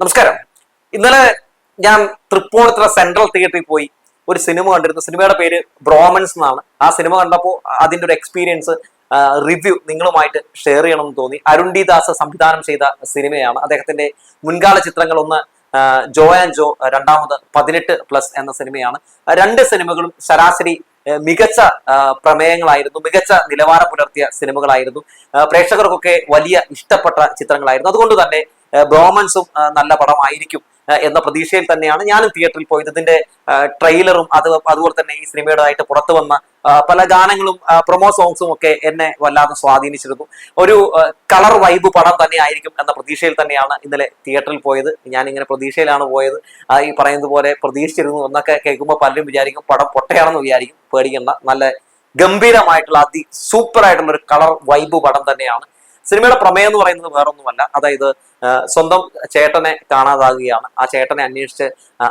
നമസ്കാരം. ഇന്നലെ ഞാൻ തൃപ്പൂണിത്തുറ സെൻട്രൽ തിയേറ്ററിൽ പോയി ഒരു സിനിമ കണ്ടിരുന്നു. സിനിമയുടെ പേര് ബ്രോമൻസ് എന്നാണ്. ആ സിനിമ കണ്ടപ്പോൾ അതിന്റെ ഒരു എക്സ്പീരിയൻസ് റിവ്യൂ നിങ്ങളുമായിട്ട് ഷെയർ ചെയ്യണമെന്ന് തോന്നി. അരുൺ ഡി ദാസ് സംവിധാനം ചെയ്ത സിനിമയാണ്. അദ്ദേഹത്തിന്റെ മുൻകാല ആ, ജോ ആൻഡ് ജോ രണ്ടാമത് പതിനെട്ട് പ്ലസ് എന്ന സിനിമയാണ്. രണ്ട് സിനിമകളും ശരാശരി മികച്ച പ്രമേയങ്ങളായിരുന്നു. മികച്ച നിലവാരം പുലർത്തിയ സിനിമകളായിരുന്നു. പ്രേക്ഷകർക്കൊക്കെ വലിയ ഇഷ്ടപ്പെട്ട ചിത്രങ്ങളായിരുന്നു. അതുകൊണ്ട് തന്നെ ബ്രോമൻസും നല്ല പടമായിരിക്കും എന്ന പ്രതീക്ഷയിൽ തന്നെയാണ് ഞാനും തിയേറ്ററിൽ പോയത്. ഇതിന്റെ ട്രെയിലറും അത് അതുപോലെ തന്നെ ഈ സിനിമയുടേതായിട്ട് പുറത്തു വന്ന പല ഗാനങ്ങളും പ്രൊമോ സോങ്സും ഒക്കെ എന്നെ വല്ലാതെ സ്വാധീനിച്ചിരുന്നു. ഒരു കളർ വൈബ് പടം തന്നെ ആയിരിക്കും എന്ന പ്രതീക്ഷയിൽ തന്നെയാണ് ഇന്നലെ തിയേറ്ററിൽ പോയത്. ഞാൻ ഇങ്ങനെ പ്രതീക്ഷയിലാണ് പോയത്. ഈ പറയുന്നത് പോലെ പ്രതീക്ഷിച്ചിരുന്നു എന്നൊക്കെ കേൾക്കുമ്പോൾ പലരും വിചാരിക്കും പടം പൊട്ടയാണെന്ന് വിചാരിക്കും. പേടിക്കേണ്ട. നല്ല ഗംഭീരമായിട്ടുള്ള അതി സൂപ്പർ ആയിട്ടുള്ള ഒരു കളർ വൈബ് പടം തന്നെയാണ്. സിനിമയുടെ പ്രമേയം എന്ന് പറയുന്നത് വേറൊന്നുമല്ല. അതായത് സ്വന്തം ചേട്ടനെ കാണാതാകുകയാണ്. ആ ചേട്ടനെ അന്വേഷിച്ച്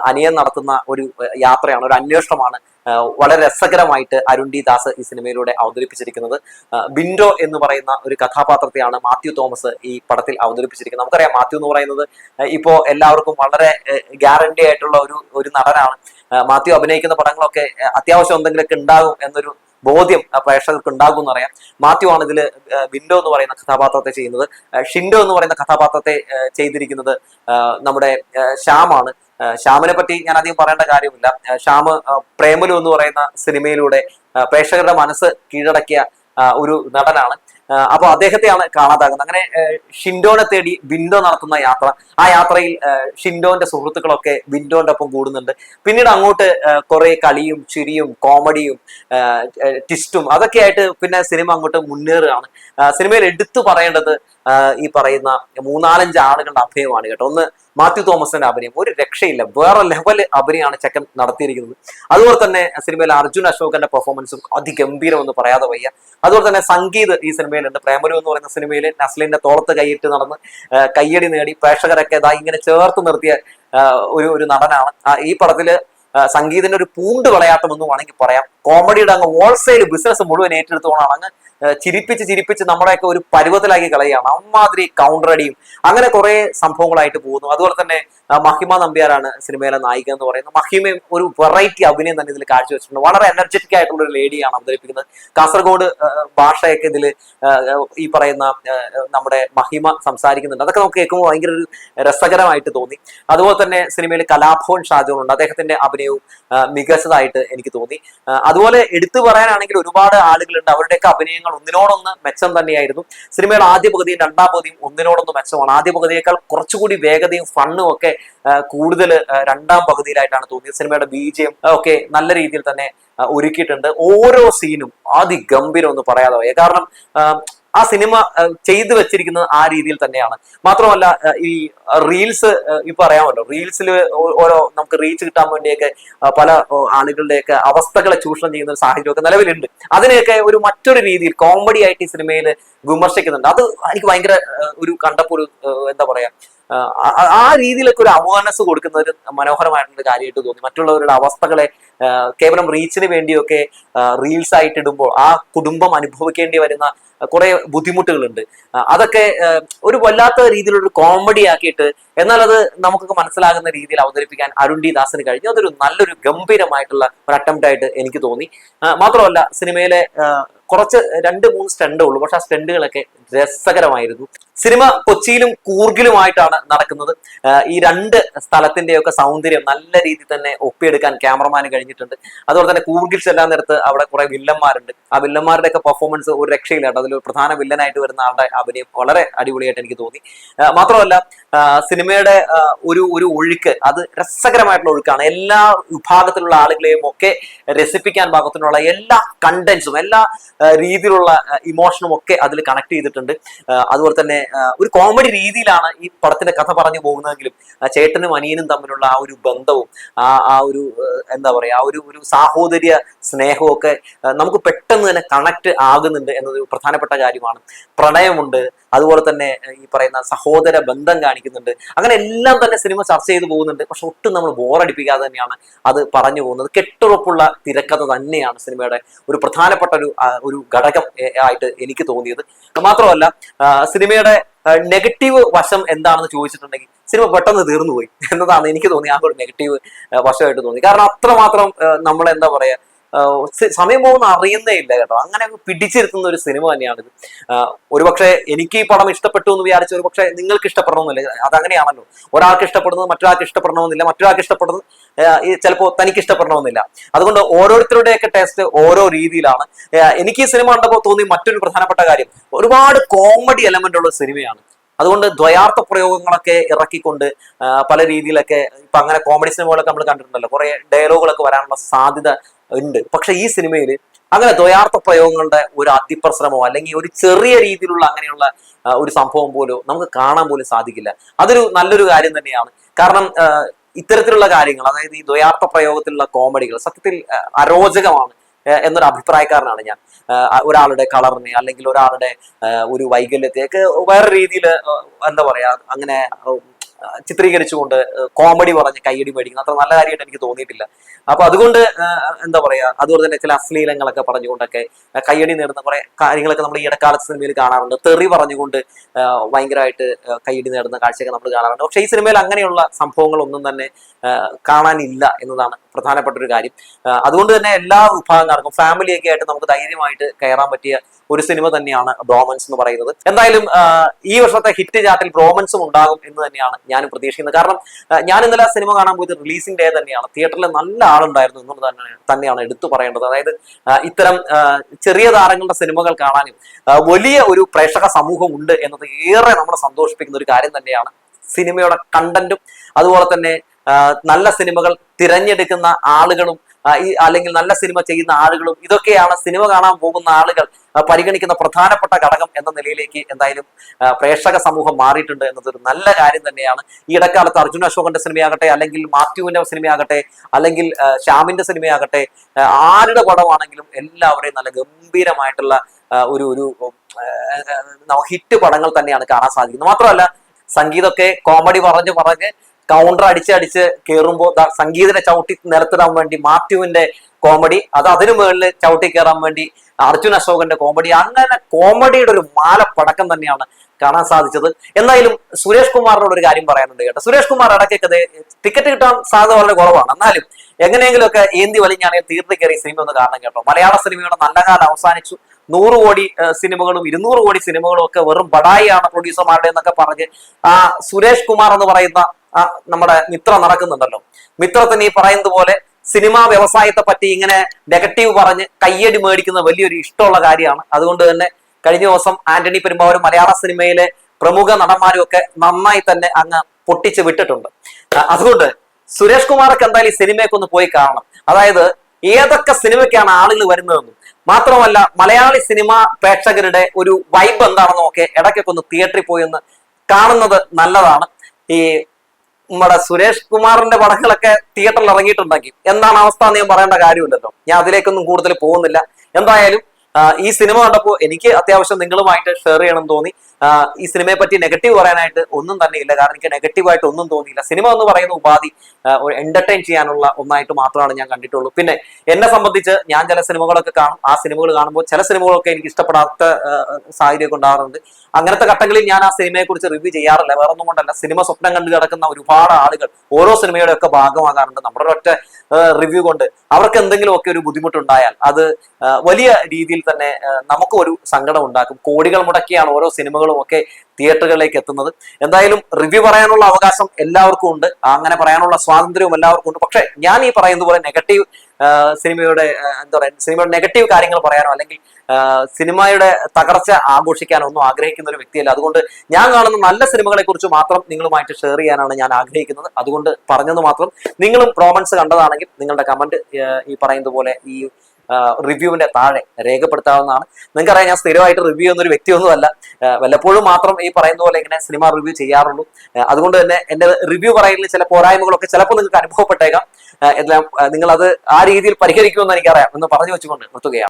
അനിയൻ നടത്തുന്ന ഒരു യാത്രയാണ് ഒരു അന്വേഷണമാണ് വളരെ രസകരമായിട്ട് അരുൺ ഡി ദാസ് ഈ സിനിമയിലൂടെ അവതരിപ്പിച്ചിരിക്കുന്നത്. ബിൻഡോ എന്ന് പറയുന്ന ഒരു കഥാപാത്രത്തെയാണ് മാത്യു തോമസ് ഈ പടത്തിൽ അവതരിപ്പിച്ചിരിക്കുന്നത്. നമുക്കറിയാം മാത്യു എന്ന് പറയുന്നത് ഇപ്പോൾ ഇപ്പോ എല്ലാവർക്കും വളരെ ഗ്യാരണ്ടി ആയിട്ടുള്ള ഒരു ഒരു നടനാണ്. മാത്യു അഭിനയിക്കുന്ന പടങ്ങളൊക്കെ അത്യാവശ്യം എന്തെങ്കിലുമൊക്കെ ഉണ്ടാകും എന്നൊരു ബോധ്യം പ്രേക്ഷകർക്ക് ഉണ്ടാകും എന്ന് എന്നറിയാം മാത്യു ആണ് ഇതിൽ വിൻഡോ എന്ന് പറയുന്ന കഥാപാത്രത്തെ ചെയ്യുന്നത്. ഷിൻഡോ എന്ന് പറയുന്ന കഥാപാത്രത്തെ ചെയ്തിരിക്കുന്നത് നമ്മുടെ ശ്യാമാണ് ശ്യാമിനെ പറ്റി ഞാൻ അധികം പറയേണ്ട കാര്യമില്ല. ശ്യാമ് ശ്യാം പ്രേമലു എന്ന് പറയുന്ന സിനിമയിലൂടെ പ്രേക്ഷകരുടെ മനസ്സ് കീഴടക്കിയ ഒരു നടനാണ്. ആ, അപ്പൊ അദ്ദേഹത്തെയാണ് കാണാതാകുന്നത്. അങ്ങനെ ഷിൻഡോനെ തേടി വിൻഡോ നടത്തുന്ന യാത്ര. ആ യാത്രയിൽ ഷിൻഡോന്റെ സുഹൃത്തുക്കളൊക്കെ വിൻഡോന്റെ ഒപ്പം കൂടുന്നുണ്ട്. പിന്നീട് അങ്ങോട്ട് കുറെ കളിയും ചിരിയും കോമഡിയും ട്വിസ്റ്റും അതൊക്കെ ആയിട്ട് പിന്നെ സിനിമ അങ്ങോട്ട് മുന്നേറുകയാണ്. സിനിമയിൽ എടുത്തു പറയേണ്ടത് ഈ പറയുന്ന മൂന്നാലഞ്ച് ആളുകളുടെ അഭയമാണ് കേട്ടോ. ഒന്ന് മാത്യു തോമസിന്റെ അഭിനയം. ഒരു രക്ഷയില്ല. വേറെ ലെവൽ അഭിനയമാണ് ചെക്കൻ നടത്തിയിരിക്കുന്നത്. അതുപോലെ തന്നെ സിനിമയിൽ അർജുൻ അശോകന്റെ പെർഫോമൻസും അതിഗംഭീരം എന്ന് പറയാതെ വയ്യ. അതുപോലെ തന്നെ സംഗീത് ഈ സിനിമയിലുണ്ട്. പ്രേമലു എന്ന് പറയുന്ന സിനിമയിൽ നസ്ലിന്റെ തോളത്ത് കൈയിട്ട് നടന്ന് കയ്യടി നേടി പ്രേക്ഷകരൊക്കെ ഇതായി ഇങ്ങനെ ചേർത്ത് നിർത്തിയ ഒരു ഒരു നടനാണ്. ഈ പടത്തിൽ സംഗീതിന്റെ ഒരു പൂണ്ട് വിളയാട്ടം എന്ന് വേണമെങ്കിൽ പറയാം. കോമഡിയുടെ അങ്ങ് ഹോൾസെയിൽ ബിസിനസ് മുഴുവൻ ഏറ്റെടുത്തുകൊണ്ടാണ് അങ്ങ് ചിരിപ്പിച്ച് ചിരിപ്പിച്ച് നമ്മുടെയൊക്കെ ഒരു പരുവത്തിലാക്കി കളയുകയാണ്. അമ്മാതിരി കൗണ്ടർ അടിയും. അങ്ങനെ കുറെ സംഭവങ്ങളായിട്ട് പോകുന്നു. അതുപോലെ തന്നെ മഹിമ നമ്പ്യാരാണ് സിനിമയിലെ നായിക എന്ന് പറയുന്നത്. മഹിമയും ഒരു വെറൈറ്റി അഭിനയം തന്നെ ഇതിൽ കാഴ്ചവെച്ചിട്ടുണ്ട്. വളരെ എനർജറ്റിക് ആയിട്ടുള്ള ഒരു ലേഡിയാണ് അവതരിപ്പിക്കുന്നത്. കാസർഗോഡ് ഭാഷയൊക്കെ ഇതിൽ ഈ പറയുന്ന നമ്മുടെ മഹിമ സംസാരിക്കുന്നുണ്ട്. അതൊക്കെ നമുക്ക് കേൾക്കുമ്പോൾ ഭയങ്കര ഒരു രസകരമായിട്ട് തോന്നി. അതുപോലെ തന്നെ സിനിമയിൽ കലാഭവൻ ഷാജോൺ ഉണ്ട് അദ്ദേഹത്തിന്റെ അഭിനയവും മികച്ചതായിട്ട് എനിക്ക് തോന്നി. അതുപോലെ എടുത്തു പറയാനാണെങ്കിൽ ഒരുപാട് ആളുകളുണ്ട്. അവരുടെയൊക്കെ അഭിനയങ്ങൾ ഒന്നിനോടൊന്ന് മെച്ചം തന്നെയായിരുന്നു. സിനിമയുടെ ആദ്യ പകുതിയും രണ്ടാം പകുതിയും ഒന്നിനോടൊന്ന് മെച്ചമാണ്. ആദ്യ പകുതിയേക്കാൾ കുറച്ചുകൂടി വേഗതയും ഫണ്ണും ഒക്കെ കൂടുതൽ രണ്ടാം പകുതിയിലായിട്ടാണ് തോന്നിയത്. സിനിമയുടെ ബീജയം ഒക്കെ നല്ല രീതിയിൽ തന്നെ ഒരുക്കിയിട്ടുണ്ട്. ഓരോ സീനും അതിഗംഭീരം എന്ന് പറയാതെ കാരണം ആ, സിനിമ ചെയ്തു വെച്ചിരിക്കുന്നത് ആ രീതിയിൽ തന്നെയാണ്. മാത്രമല്ല ഈ റീൽസ് ഇപ്പൊ അറിയാമല്ലോ റീൽസിൽ ഓരോ നമുക്ക് റീച്ച് കിട്ടാൻ വേണ്ടിയൊക്കെ പല ആളുകളുടെയൊക്കെ അവസ്ഥകളെ ചൂഷണം ചെയ്യുന്ന ഒരു സാഹചര്യമൊക്കെ നിലവിലുണ്ട്. അതിനെയൊക്കെ ഒരു മറ്റൊരു രീതിയിൽ കോമഡി ആയിട്ട് ഈ സിനിമയിൽ വിമർശിക്കുന്നുണ്ട്. അത് എനിക്ക് ഭയങ്കര ഒരു കണ്ടപ്പോൾ ഒരു എന്താ പറയാ ആ, രീതിയിലൊക്കെ ഒരു അവയർനെസ് കൊടുക്കുന്ന ഒരു മനോഹരമായിട്ടുള്ള കാര്യമായിട്ട് തോന്നി. മറ്റുള്ളവരുടെ അവസ്ഥകളെ കേവലം റീച്ചിന് വേണ്ടിയൊക്കെ റീൽസ് ആയിട്ട് ഇടുമ്പോൾ ആ കുടുംബം അനുഭവിക്കേണ്ടി വരുന്ന കുറെ ബുദ്ധിമുട്ടുകളുണ്ട്. അതൊക്കെ ഒരു വല്ലാത്ത രീതിയിലൊരു കോമഡി ആക്കിയിട്ട് എന്നാൽ അത് നമുക്കൊക്കെ മനസ്സിലാകുന്ന രീതിയിൽ അവതരിപ്പിക്കാൻ അരുൺ ഡി ദാസിന് കഴിഞ്ഞു. അതൊരു നല്ലൊരു ഗംഭീരമായിട്ടുള്ള ഒരു അറ്റംപ്റ്റ് ആയിട്ട് എനിക്ക് തോന്നി. മാത്രമല്ല സിനിമയിലെ കുറച്ച് രണ്ട് മൂന്ന് സ്റ്റണ്ടേ ഉള്ളൂ. പക്ഷെ ആ സ്റ്റണ്ടുകളൊക്കെ രസകരമായിരുന്നു. സിനിമ കൊച്ചിയിലും കൂർഗിലുമായിട്ടാണ് നടക്കുന്നത്. ഈ രണ്ട് സ്ഥലത്തിന്റെയൊക്കെ സൗന്ദര്യം നല്ല രീതിയിൽ തന്നെ ഒപ്പിയെടുക്കാൻ ക്യാമറമാന് കഴിഞ്ഞിട്ടുണ്ട്. അതുപോലെ തന്നെ കൂർഗിൽ ചെല്ലാൻ നേരത്ത് അവിടെ കുറെ വില്ലന്മാരുണ്ട്. ആ വില്ലന്മാരുടെ ഒക്കെ പെർഫോമൻസ് ഒരു രക്ഷയില്ല അതിൽ പ്രധാന വില്ലനായിട്ട് വരുന്ന ആളുടെ അഭിനയം വളരെ അടിപൊളിയായിട്ട് എനിക്ക് തോന്നി. മാത്രമല്ല സിനിമയുടെ ഒരു ഒരു ഒഴുക്ക് അത് രസകരമായിട്ടുള്ള ഒഴുക്കാണ്. എല്ലാ വിഭാഗത്തിലുള്ള ആളുകളെയും ഒക്കെ രസിപ്പിക്കാൻ പാകത്തിനുള്ള എല്ലാ കണ്ടന്റ്സും എല്ലാ രീതിയിലുള്ള ഇമോഷനും ഒക്കെ അതിൽ കണക്ട് ചെയ്തിട്ടുണ്ട്. അതുപോലെ തന്നെ ഒരു കോമഡി രീതിയിലാണ് ഈ പടത്തിന്റെ കഥ പറഞ്ഞു പോകുന്നതെങ്കിലും ചേട്ടനും അനിയനും തമ്മിലുള്ള ആ ഒരു ബന്ധവും ആ ആ ഒരു എന്താ പറയുക ആ ഒരു ഒരു സാഹോദര്യ സ്നേഹവും ഒക്കെ നമുക്ക് പെട്ടെന്ന് തന്നെ കണക്ട് ആകുന്നുണ്ട് എന്നത് പ്രധാനപ്പെട്ട കാര്യമാണ്. പ്രണയമുണ്ട് അതുപോലെ തന്നെ ഈ പറയുന്ന സഹോദര ബന്ധം കാണിക്കുന്നുണ്ട്. അങ്ങനെ എല്ലാം തന്നെ സിനിമ ചർച്ച ചെയ്ത് പോകുന്നുണ്ട്. പക്ഷെ ഒട്ടും നമ്മൾ ബോറടിപ്പിക്കാതെ തന്നെയാണ് അത് പറഞ്ഞു പോകുന്നത്. കെട്ടുറപ്പുള്ള തിരക്കഥ തന്നെയാണ് സിനിമയുടെ ഒരു പ്രധാനപ്പെട്ട ഒരു ഒരു ഘടകം ആയിട്ട് എനിക്ക് തോന്നിയത്. മാത്രമല്ല സിനിമയുടെ നെഗറ്റീവ് വശം എന്താണെന്ന് ചോദിച്ചിട്ടുണ്ടെങ്കിൽ സിനിമ പെട്ടെന്ന് തീർന്നു പോയി എന്നതാണ് എനിക്ക് തോന്നി ആ ഒരു നെഗറ്റീവ് വശമായിട്ട് തോന്നി. കാരണം അത്രമാത്രം നമ്മൾ എന്താ പറയാ ആഹ് സ- സമയം പോകുന്ന അറിയുന്നേ ഇല്ല കേട്ടോ. അങ്ങനെ അങ്ങ് പിടിച്ചിരുത്തുന്ന ഒരു സിനിമ തന്നെയാണ് ഒരുപക്ഷെ എനിക്ക് ഈ പടം ഇഷ്ടപ്പെട്ടു എന്ന് വിചാരിച്ച ഒരു പക്ഷേ നിങ്ങൾക്ക് ഇഷ്ടപ്പെടണമെന്നില്ല. അതങ്ങനെയാണല്ലോ. ഒരാൾക്ക് ഇഷ്ടപ്പെടുന്നത് മറ്റൊരാൾക്ക് ഇഷ്ടപ്പെടണമെന്നില്ല. മറ്റൊരാൾക്ക് ഇഷ്ടപ്പെടുന്നത് ചിലപ്പോൾ തനിക്ക് ഇഷ്ടപ്പെടണമെന്നില്ല. അതുകൊണ്ട് ഓരോരുത്തരുടെയൊക്കെ ടേസ്റ്റ് ഓരോ രീതിയിലാണ്. എനിക്ക് ഈ സിനിമ കണ്ടപ്പോൾ തോന്നി മറ്റൊരു പ്രധാനപ്പെട്ട കാര്യം ഒരുപാട് കോമഡി എലമെന്റ് ഉള്ള സിനിമയാണ്. അതുകൊണ്ട് ദ്വയാർത്ഥ പ്രയോഗങ്ങളൊക്കെ ഇറക്കിക്കൊണ്ട് പല രീതിയിലൊക്കെ ഇപ്പൊ അങ്ങനെ കോമഡി സിനിമകളൊക്കെ നമ്മൾ കണ്ടിട്ടുണ്ടല്ലോ. കുറെ ഡയലോഗുകളൊക്കെ വരാനുള്ള സാധ്യത ഉണ്ട്. പക്ഷെ ഈ സിനിമയിൽ അങ്ങനെ ദ്വയാർത്ഥ പ്രയോഗങ്ങളുടെ ഒരു അതിപ്രസരമോ അല്ലെങ്കിൽ ഒരു ചെറിയ രീതിയിലുള്ള അങ്ങനെയുള്ള ഒരു സംഭവം പോലും നമുക്ക് കാണാൻ പോലും സാധിക്കില്ല. അതൊരു നല്ലൊരു കാര്യം തന്നെയാണ്. കാരണം ഇത്തരത്തിലുള്ള കാര്യങ്ങൾ അതായത് ഈ ദ്വയാർത്ഥ പ്രയോഗത്തിലുള്ള കോമഡികൾ സത്യത്തിൽ അരോചകമാണ്. എന്നൊരു അഭിപ്രായക്കാരനാണ് ഞാൻ. ഒരാളുടെ കളറിനെ അല്ലെങ്കിൽ ഒരാളുടെ ഒരു വൈകല്യത്തെയൊക്കെ വേറെ രീതിയിൽ എന്താ പറയാ അങ്ങനെ ചിത്രീകരിച്ചുകൊണ്ട് കോമഡി പറഞ്ഞ് കയ്യടി മേടിക്കുന്നു അത്ര നല്ല കാര്യമായിട്ട് എനിക്ക് തോന്നിയിട്ടില്ല. അപ്പൊ അതുകൊണ്ട് എന്താ പറയാ അതുപോലെ തന്നെ ചില അശ്ലീലങ്ങളൊക്കെ പറഞ്ഞുകൊണ്ടൊക്കെ കയ്യടി നേടുന്ന കുറെ കാര്യങ്ങളൊക്കെ നമ്മൾ ഈ ഇടക്കാലത്ത് സിനിമയിൽ കാണാറുണ്ട്. തെറി പറഞ്ഞുകൊണ്ട് ഭയങ്കരമായിട്ട് കയ്യടി നേടുന്ന കാഴ്ചയൊക്കെ നമ്മൾ കാണാറുണ്ട്. പക്ഷെ ഈ സിനിമയിൽ അങ്ങനെയുള്ള സംഭവങ്ങളൊന്നും തന്നെ കാണാനില്ല എന്നതാണ് പ്രധാനപ്പെട്ട ഒരു കാര്യം അതുകൊണ്ട് തന്നെ എല്ലാ വിഭാഗക്കാർക്കും ഫാമിലിയൊക്കെ ആയിട്ട് നമുക്ക് ധൈര്യമായിട്ട് കയറാൻ പറ്റിയ ഒരു സിനിമ തന്നെയാണ് ബ്രോമൻസ് എന്ന് പറയുന്നത്. എന്തായാലും ഈ വർഷത്തെ ഹിറ്റ് ചാർട്ടിൽ ബ്രോമൻസും ഉണ്ടാകും എന്ന് തന്നെയാണ് ഞാൻ പ്രതീക്ഷിക്കുന്നത്. കാരണം ഞാൻ ഇന്നലെ സിനിമ കാണാൻ പോയത് റിലീസിംഗ് ഡേ തന്നെയാണ്. തിയേറ്ററിൽ നല്ല ആളുണ്ടായിരുന്നു എന്നുള്ളത് തന്നെ തന്നെയാണ് എടുത്തു പറയേണ്ടത്. അതായത് ഇത്തരം ചെറിയ താരങ്ങളുടെ സിനിമകൾ കാണാനും വലിയ ഒരു പ്രേക്ഷക സമൂഹം ഉണ്ട് എന്നത് ഏറെ നമ്മളെ സന്തോഷിപ്പിക്കുന്ന ഒരു കാര്യം തന്നെയാണ് സിനിമയുടെ കണ്ടന്റും. അതുപോലെ തന്നെ നല്ല സിനിമകൾ തിരഞ്ഞെടുക്കുന്ന ആളുകളും ഈ അല്ലെങ്കിൽ നല്ല സിനിമ ചെയ്യുന്ന ആളുകളും ഇതൊക്കെയാണ് സിനിമ കാണാൻ പോകുന്ന ആളുകൾ പരിഗണിക്കുന്ന പ്രധാനപ്പെട്ട ഘടകം എന്ന നിലയിലേക്ക് എന്തായാലും പ്രേക്ഷക സമൂഹം മാറിയിട്ടുണ്ട് എന്നതൊരു നല്ല കാര്യം തന്നെയാണ്. ഈ ഇടക്കാലത്ത് അർജുൻ അശോകന്റെ സിനിമയാകട്ടെ അല്ലെങ്കിൽ മാത്യുവിന്റെ സിനിമയാകട്ടെ അല്ലെങ്കിൽ ശ്യാമിന്റെ സിനിമയാകട്ടെ ആരുടെ പടമാണെങ്കിലും എല്ലാവരെയും നല്ല ഗംഭീരമായിട്ടുള്ള ഒരു ഒരു ഹിറ്റ് പടങ്ങൾ തന്നെയാണ് കാണാൻ സാധിക്കുന്നത്. മാത്രമല്ല സംഗീതമൊക്കെ കോമഡി പറഞ്ഞ് പറഞ്ഞ് കൗണ്ടർ അടിച്ചടിച്ച് കയറുമ്പോൾ സംഗീതനെ ചവിട്ടി നിലത്തിടാൻ വേണ്ടി മാത്യുവിന്റെ കോമഡി അത് അതിനു മുകളിൽ ചവിട്ടി കയറാൻ വേണ്ടി അർജുൻ അശോകന്റെ കോമഡി അങ്ങനെ കോമഡിയുടെ ഒരു മാല പടക്കം തന്നെയാണ് കാണാൻ സാധിച്ചത്. എന്തായാലും സുരേഷ് കുമാറിനോട് ഒരു കാര്യം പറയാനുണ്ട് കേട്ടോ. സുരേഷ് കുമാർ ഇടയ്ക്കൊക്കെ ടിക്കറ്റ് കിട്ടാൻ സാധ്യത വളരെ കുറവാണ്. എന്നാലും എങ്ങനെയെങ്കിലുമൊക്കെ ഏന്തി വലിഞ്ഞാണെങ്കിൽ തീർത്ത് കയറി സിനിമ ഒന്ന് കാണണം കേട്ടോ. മലയാള സിനിമയുടെ നല്ല കാലം അവസാനിച്ചു. നൂറ് കോടി സിനിമകളും ഇരുന്നൂറ് കോടി സിനിമകളും ഒക്കെ വെറും ബടായിയാണ് പ്രൊഡ്യൂസർമാരുടെ എന്നൊക്കെ പറഞ്ഞ് ആ സുരേഷ് കുമാർ എന്ന് പറയുന്ന നമ്മുടെ മിത്ര നടക്കുന്നുണ്ടല്ലോ. മിത്രത്തിന് ഈ പറയുന്നത് പോലെ സിനിമാ വ്യവസായത്തെ പറ്റി ഇങ്ങനെ നെഗറ്റീവ് പറഞ്ഞ് കയ്യടി മേടിക്കുന്ന വലിയൊരു ഇഷ്ടമുള്ള കാര്യമാണ്. അതുകൊണ്ട് തന്നെ കഴിഞ്ഞ ദിവസം ആന്റണി പെരുമ്പാവൂരും മലയാള സിനിമയിലെ പ്രമുഖ നടന്മാരും ഒക്കെ നന്നായി തന്നെ അങ്ങ് പൊട്ടിച്ച് വിട്ടിട്ടുണ്ട്. അതുകൊണ്ട് സുരേഷ് കുമാറൊക്കെ എന്തായാലും ഈ സിനിമയൊക്കെ ഒന്ന് പോയി കാണണം. അതായത് ഏതൊക്കെ സിനിമയ്ക്കാണ് ആളുകൾ വരുന്നതെന്നും. മാത്രമല്ല മലയാളി സിനിമാ പ്രേക്ഷകരുടെ ഒരു വൈബ് എന്താണെന്നും ഒക്കെ ഇടയ്ക്കൊക്കെ ഒന്ന് തിയേറ്ററിൽ പോയി ഒന്ന് കാണുന്നത് നല്ലതാണ്. ഈ നമ്മുടെ സുരേഷ് കുമാറിന്റെ പടങ്ങളൊക്കെ തിയേറ്ററിൽ ഇറങ്ങിയിട്ടുണ്ടെങ്കിൽ എന്താണ് അവസ്ഥ എന്ന് ഞാൻ പറയേണ്ട കാര്യമില്ലല്ലോ. ഞാൻ അതിലേക്കൊന്നും കൂടുതൽ പോകുന്നില്ല. എന്തായാലും ഈ സിനിമ കണ്ടപ്പോൾ എനിക്ക് അത്യാവശ്യം നിങ്ങളുമായിട്ട് ഷെയർ ചെയ്യണം തോന്നി. ഈ സിനിമയെ പറ്റി നെഗറ്റീവ് പറയാനായിട്ട് ഒന്നും തന്നെ ഇല്ല. കാരണം എനിക്ക് നെഗറ്റീവായിട്ട് ഒന്നും തോന്നിയില്ല. സിനിമ എന്ന് പറയുന്ന ഉപാധി എന്റർടൈൻ ചെയ്യാനുള്ള ഒന്നായിട്ട് മാത്രമാണ് ഞാൻ കണ്ടിട്ടുള്ളൂ. പിന്നെ എന്നെ സംബന്ധിച്ച് ഞാൻ ചില സിനിമകളൊക്കെ കാണും. ആ സിനിമകൾ കാണുമ്പോൾ ചില സിനിമകളൊക്കെ എനിക്ക് ഇഷ്ടപ്പെടാത്ത സാഹചര്യമൊക്കെ ഉണ്ടാകാറുണ്ട്. അങ്ങനത്തെ ഘട്ടങ്ങളിൽ ഞാൻ ആ സിനിമയെ കുറിച്ച് റിവ്യൂ ചെയ്യാറില്ല. വേറെ ഒന്നും കൊണ്ടല്ല. സിനിമ സ്വപ്നം കണ്ടു കിടക്കുന്ന ഒരുപാട് ആളുകൾ ഓരോ സിനിമയുടെ ഒക്കെ ഭാഗമാകാറുണ്ട്. നമ്മുടെ ഒറ്റ റിവ്യൂ കൊണ്ട് അവർക്ക് എന്തെങ്കിലുമൊക്കെ ഒരു ബുദ്ധിമുട്ടുണ്ടായാൽ അത് വലിയ രീതിയിൽ തന്നെ നമുക്കും ഒരു സങ്കടം ഉണ്ടാക്കും. കോടികൾ മുടക്കിയാണ് ഓരോ സിനിമകളും ഒക്കെ തിയേറ്ററുകളിലേക്ക് എത്തുന്നത്. എന്തായാലും റിവ്യൂ പറയാനുള്ള അവകാശം എല്ലാവർക്കും ഉണ്ട്. അങ്ങനെ പറയാനുള്ള സ്വാതന്ത്ര്യവും എല്ലാവർക്കും ഉണ്ട്. പക്ഷേ ഞാൻ ഈ പറയുന്ന പോലെ നെഗറ്റീവ് സിനിമയുടെ എന്താ പറയുക സിനിമയുടെ നെഗറ്റീവ് കാര്യങ്ങൾ പറയാനോ അല്ലെങ്കിൽ സിനിമയുടെ തകർച്ച ആഘോഷിക്കാനോ ഒന്നും ആഗ്രഹിക്കുന്ന ഒരു വ്യക്തിയല്ല. അതുകൊണ്ട് ഞാൻ കാണുന്ന നല്ല സിനിമകളെ കുറിച്ച് മാത്രം നിങ്ങളുമായിട്ട് ഷെയർ ചെയ്യാനാണ് ഞാൻ ആഗ്രഹിക്കുന്നത്. അതുകൊണ്ട് പറഞ്ഞത് മാത്രം നിങ്ങളും പ്രോമൻസ് കണ്ടതാണെങ്കിൽ നിങ്ങളുടെ കമന്റ് ഈ പറയുന്നത് പോലെ ഈ റിവ്യൂവിന്റെ താഴെ രേഖപ്പെടുത്താവുന്നതാണ്. നിങ്ങൾക്കറിയാം ഞാൻ സ്ഥിരമായിട്ട് റിവ്യൂ ചെയ്യുന്ന ഒരു വ്യക്തിയൊന്നുമല്ല. വല്ലപ്പോഴും മാത്രം ഈ പറയുന്ന പോലെ ഇങ്ങനെ സിനിമ റിവ്യൂ ചെയ്യാറുള്ളൂ. അതുകൊണ്ട് തന്നെ എന്റെ റിവ്യൂ പറയുന്നതിൽ ചില പോരായ്മകളൊക്കെ ചിലപ്പോൾ നിങ്ങൾക്ക് അനുഭവപ്പെട്ടേക്കാം. എല്ലാം നിങ്ങൾ അത് ആ രീതിയിൽ പരിഹരിക്കുമെന്ന് എനിക്കറിയാം എന്ന് പറഞ്ഞു വെച്ചുകൊണ്ട് നിർത്തുകയാണ്.